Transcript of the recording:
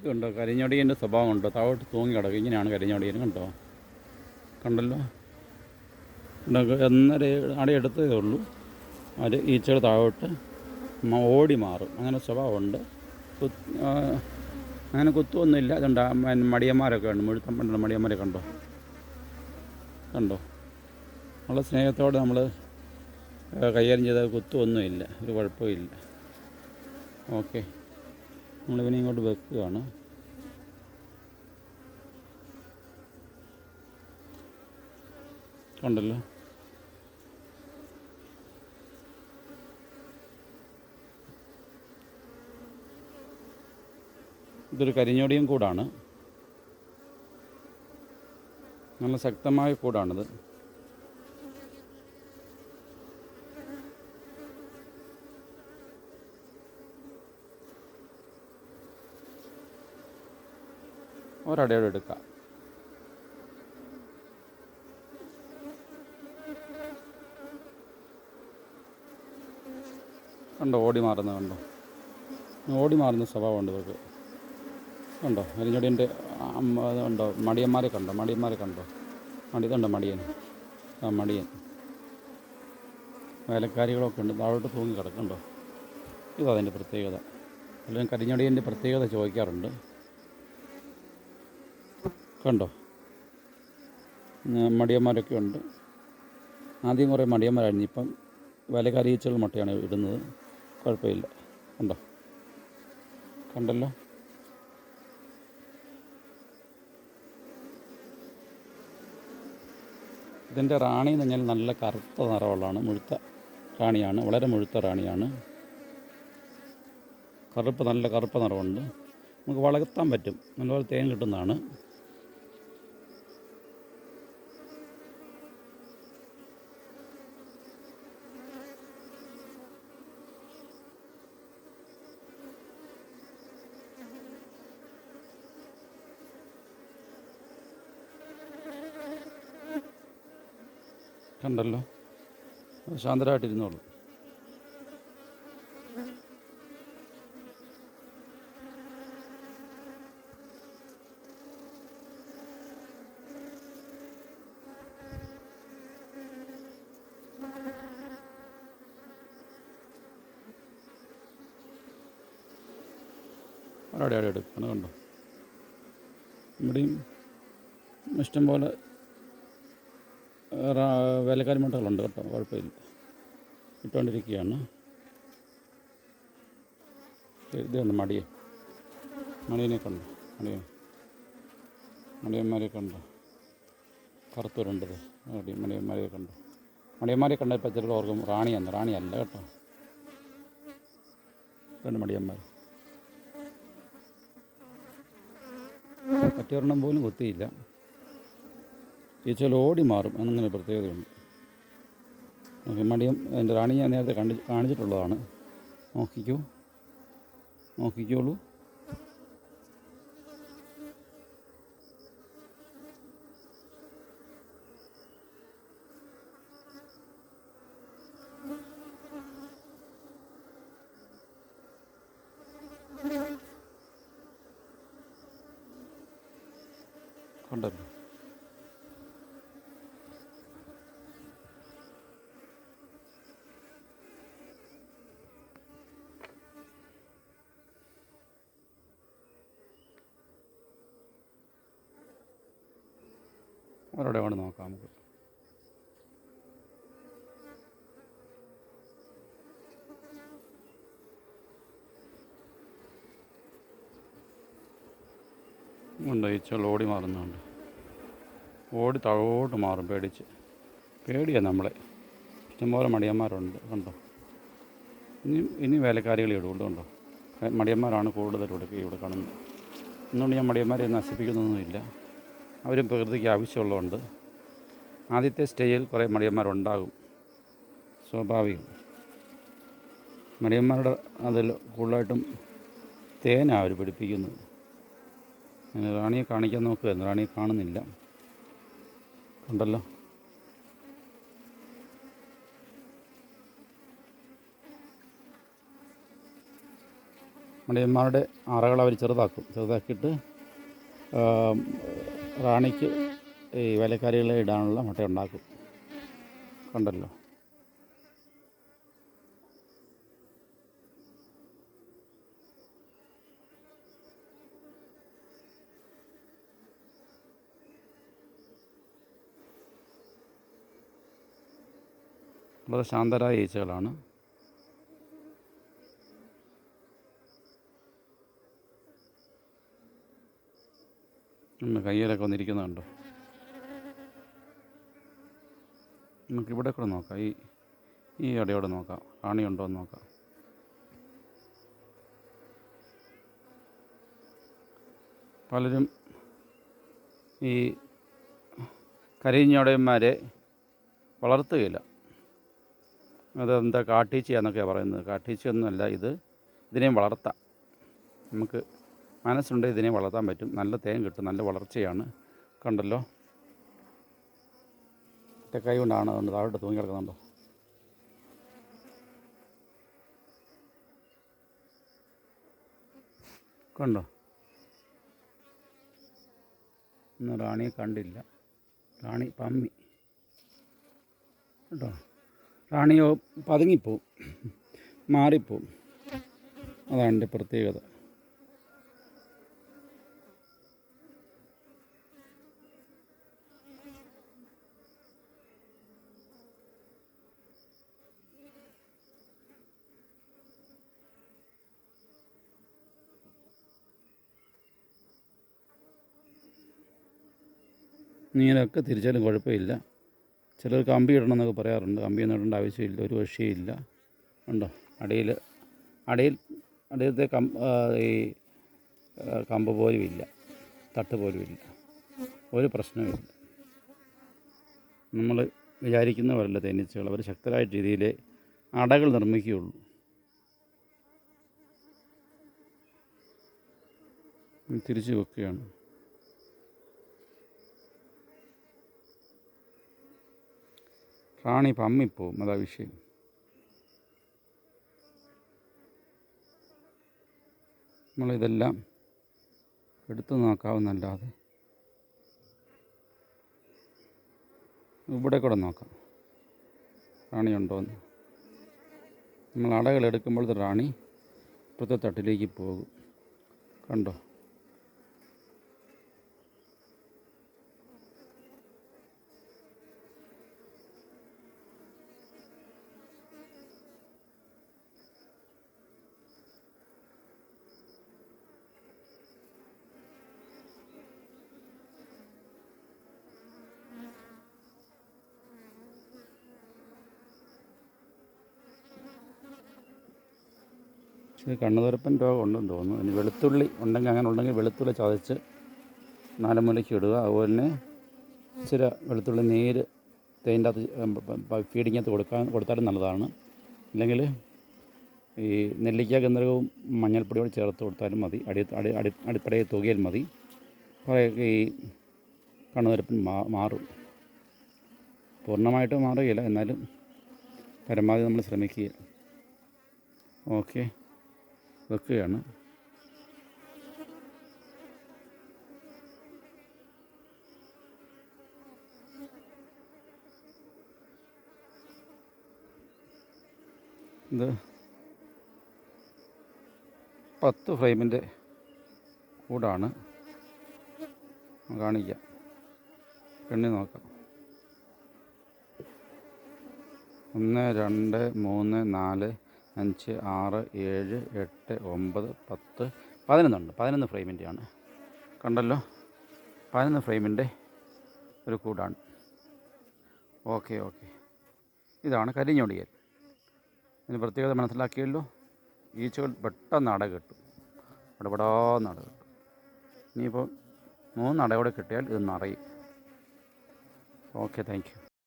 ഇതുണ്ടോ? കരിഞ്ഞൊടിയന്റെ സ്വഭാവം ഉണ്ടോ? താഴോട്ട് തൂങ്ങി കിടക്കും. ഇങ്ങനെയാണ് കരിഞ്ഞൊടിയൻ കണ്ടോ? കണ്ടല്ലോ? എന്നര അടി ഉള്ളൂ. അത് ഈച്ചകൾ താഴോട്ട് ഓടി മാറും. അങ്ങനെ സ്വഭാവമുണ്ട്. അങ്ങനെ കുത്തുമൊന്നുമില്ല അതുകൊണ്ട് മടിയന്മാരൊക്കെ ഉണ്ട് മുഴുത്തം പണ്ടുള്ള മടിയന്മാരെ കണ്ടോ? കണ്ടോ? നമ്മളെ സ്നേഹത്തോടെ നമ്മൾ കൈകാര്യം ചെയ്താൽ കുത്തുമൊന്നുമില്ല ഒരു കുഴപ്പമില്ല ഓക്കെ. നമ്മളിവനെ ഇങ്ങോട്ട് വെക്കുകയാണ്. കണ്ടല്ലോ? ഇതൊരു കരിഞ്ഞോടിയും കൂടാണ്. നല്ല ശക്തമായ കൂടാണിത്. ഒരടയോടെ എടുക്കാം. കണ്ടോ ഓടി മാറുന്നത് കണ്ടോ? ഓടി മാറുന്ന സ്വഭാവമുണ്ട് ഇവർക്ക് കണ്ടോ അരിഞ്ഞൊടിയന്റെ കണ്ടോ? മടിയന്മാരെ കണ്ടോ? മടിയന്മാരെ കണ്ടോ? മടി ഇതുണ്ടോ മടിയൻ? ആ മടിയൻ. വേലക്കാരികളൊക്കെ ഉണ്ട്. താഴോട്ട് തൂങ്ങി കിടക്കുന്നുണ്ടോ? ഇതാ അതിന്റെ പ്രത്യേകത. അല്ലെങ്കിൽ കരിഞ്ഞൊടിയന്റെ പ്രത്യേകത ചോദിക്കാറുണ്ട്. കണ്ടോ? മടിയന്മാരൊക്കെ ഉണ്ട്. ആദ്യം കുറേ മടിയന്മാരായിരുന്നു. ഇപ്പം വിലകാരീച്ചകൾ മുട്ടയാണ് ഇടുന്നത്. കുഴപ്പമില്ല. കണ്ടോ? കണ്ടല്ലോ? ഇതിന്റെ റാണി എന്ന് പറഞ്ഞാൽ നല്ല കറുത്ത നിറമുള്ളതാണ്. മുഴുത്ത റാണിയാണ്. വളരെ മുഴുത്ത റാണിയാണ്. കറുപ്പ് നല്ല കറുപ്പ് നിറമുണ്ട്. നമുക്ക് വളർത്താൻ പറ്റും. നല്ലപോലെ തേൻ കിട്ടുന്നതാണ്. കണ്ടല്ലോ. ശാന്തരായിട്ടിരുന്നോളൂ. അവിടെ അവിടെ എടുക്കണം കണ്ടോ? ഇവിടെയും ഇഷ്ടംപോലെ വേലക്കാരി മുട്ടകളുണ്ട് കേട്ടോ കുഴപ്പമില്ല. ഇട്ടുകൊണ്ടിരിക്കുകയാണ്. ഇതുണ്ട് മടിയൻ മണിയനെ കണ്ടു മണിയൻ മണിയന്മാരെ കണ്ടു. കറുത്തൂരുണ്ടത് മടി മണിയന്മാരെ കണ്ടു. മടിയന്മാരെ കണ്ടപ്പോൾ ചിലർ ഓർക്കും റാണിയാണ് റാണിയല്ല കേട്ടോ. രണ്ട് മടിയന്മാർ പറ്റിയൊരെണ്ണം പോലും കൊത്തിയില്ല. ഈച്ചകൾ ഓടി മാറും എന്നങ്ങനെ പ്രത്യേകതയുണ്ട്. മടിയം എന്റെ റാണി ഞാൻ നേരത്തെ കണ്ടി കാണിച്ചിട്ടുള്ളതാണ്. നോക്കിക്കോ. നോക്കിക്കോളൂ. കണ്ടല്ലോ. അവരുടെ വേണം നോക്കാം നമുക്ക്? ഉണ്ട് ഈച്ചകൾ ഓടി മാറുന്നുണ്ട് ഓടി താഴോട്ട് മാറും പേടിച്ച്. പേടിയാണ് നമ്മളെ. ഇഷ്ടംപോലെ മടിയന്മാരുണ്ട്. കണ്ടോ? ഇനി ഇനി വേലക്കാരികളെ ഇടുള്ളൂ കണ്ടോ? മടിയന്മാരാണ് കൂടുതൽ ഇവിടെ ഇവിടെ കാണുന്നത്. എന്നുകൊണ്ട് ഞാൻ മടിയന്മാരെ നശിപ്പിക്കുന്നൊന്നുമില്ല. അവരും പ്രകൃതിക്ക് ആവശ്യമുള്ളതുകൊണ്ട് ആദ്യത്തെ സ്റ്റേജിൽ കുറേ മടിയന്മാരുണ്ടാകും. സ്വാഭാവികം. മടിയന്മാരുടെ അതിൽ കൂടുതലായിട്ടും തേനാണ് അവർ പിടിപ്പിക്കുന്നത്. ഞാൻ റാണിയെ കാണിക്കാൻ നോക്കുകയായിരുന്നു. റാണിയെ കാണുന്നില്ല. കണ്ടല്ലോ. മടിയന്മാരുടെ അറകൾ അവർ ചെറുതാക്കും. ചെറുതാക്കിയിട്ട് റാണിക്ക് ഈ വേലക്കാരികളെ ഇടാനുള്ള മുട്ട ഉണ്ടാക്കും. കണ്ടല്ലോ? വളരെ ശാന്തരായ ഈച്ചകളാണ്. കയ്യിലൊക്കെ വന്നിരിക്കുന്നുണ്ടോ നമുക്ക് ഇവിടെ കൂടെ നോക്കാം. ഈ ഈ ഇടയോടെ നോക്കാം. കാണിയുണ്ടോ എന്ന് നോക്കാം. പലരും ഈ കരിഞ്ഞോടയന്മാരെ വളർത്തുകയില്ല. അതെന്താ കാട്ടീച്ചയാന്നൊക്കെയാണ് പറയുന്നത്. കാട്ടീച്ചയൊന്നുമല്ല ഇത് ഇതിനെയും വളർത്താം. നമുക്ക് മനസ്സുണ്ട് ഇതിനെ വളർത്താൻ പറ്റും. നല്ല തേൻ കിട്ടും നല്ല വളർച്ചയാണ്. കണ്ടല്ലോ? ഒറ്റ കൈ കൊണ്ടാണ് അതുകൊണ്ട് താഴോട്ട് തൂങ്ങി കിടക്കുന്നുണ്ടോ കണ്ടോ? ഇന്ന് റാണിയെ കണ്ടില്ല. റാണി പമ്മി. കേട്ടോ? റാണിയോ പതുങ്ങിപ്പോവും. മാറിപ്പോവും. അതാണ് എന്റെ പ്രത്യേകത. ഇങ്ങനെയൊക്കെ തിരിച്ചാലും കുഴപ്പമില്ല. ചിലർ കമ്പി ഇടണമെന്നൊക്കെ പറയാറുണ്ട്. കമ്പി ഇടേണ്ട ആവശ്യമില്ല. ഒരു വിഷയമില്ല ഉണ്ടോ? അടിയിൽ അടിയിൽ അടിയിലത്തെ കം ഈ കമ്പ് പോലും ഇല്ല. തട്ട് പോലും ഇല്ല. ഒരു പ്രശ്നവുമില്ല നമ്മൾ വിചാരിക്കുന്നവരല്ല തേനീച്ചകൾ. അവർ ശക്തരായ രീതിയിൽ അടകൾ നിർമ്മിക്കുകയുള്ളൂ. തിരിച്ച് വെക്കുകയാണ്. റാണി പമ്മിപ്പോവും അതാ വിഷയം. നമ്മളിതെല്ലാം എടുത്തു നോക്കാവുന്നല്ലാതെ ഇവിടെ കൂടെ നോക്കാം. റാണിയുണ്ടോയെന്ന് നമ്മൾ അടകൾ എടുക്കുമ്പോൾ റാണി ഇപ്പുറത്തെ തട്ടിലേക്ക് പോകും. കണ്ടോ? ഇത് കണ്ണുതുരപ്പൻ രോഗം ഉണ്ടെന്ന് തോന്നുന്നു. ഇനി വെളുത്തുള്ളി ഉണ്ടെങ്കിൽ അങ്ങനെ ഉണ്ടെങ്കിൽ വെളുത്തുള്ളി ചതച്ച് നാലുമൂലയ്ക്ക് ഇടുക. അതുപോലെ തന്നെ ഇച്ചിരി വെളുത്തുള്ളി നീര് തേന്റെ അകത്ത് ഫീഡിങ്ങകത്ത് കൊടുക്കാൻ കൊടുത്താലും നല്ലതാണ്. അല്ലെങ്കിൽ ഈ നെല്ലിക്ക ഗന്ധകവും മഞ്ഞൾപ്പൊടിയോട് ചേർത്ത് കൊടുത്താലും മതി. അടി അടി അടി അടിപ്പടയിൽ തൂകിയാൽ മതി. കുറേയൊക്കെ ഈ കണ്ണുതുരപ്പൻ മാ മാറും. പൂർണമായിട്ട് മാറുകയില്ല. എന്നാലും പരമാവധി നമ്മൾ ശ്രമിക്കുക. ഓക്കെ. വെക്കുകയാണ്. ഇത് പത്ത് ഫ്രെയിമിന്റെ കൂടാണ്. കാണിക്കാം. എണ്ണി നോക്കാം. ഒന്ന് രണ്ട് മൂന്ന് നാല് അഞ്ച് ആറ് ഏഴ് എട്ട് ഒമ്പത് പത്ത് പതിനൊന്നുണ്ട്. പതിനൊന്ന് ഫ്രെയിമിന്റെയാണ്. കണ്ടല്ലോ? പതിനൊന്ന് ഫ്രെയിമിന്റെ ഒരു കൂടാണ്. Okay okay. ഇതാണ് കരിഞ്ഞൊടിയൽ. ഇതിന് പ്രത്യേകത മനസ്സിലാക്കിയല്ലോ? ഈച്ചകൾ പെട്ടെന്ന് അട കിട്ടും. ഇടപെടാന്ന് അട കിട്ടും. ഇനിയിപ്പോൾ മൂന്ന് അടയോടെ കിട്ടിയാൽ ഇത് നിറയും. Okay thank you.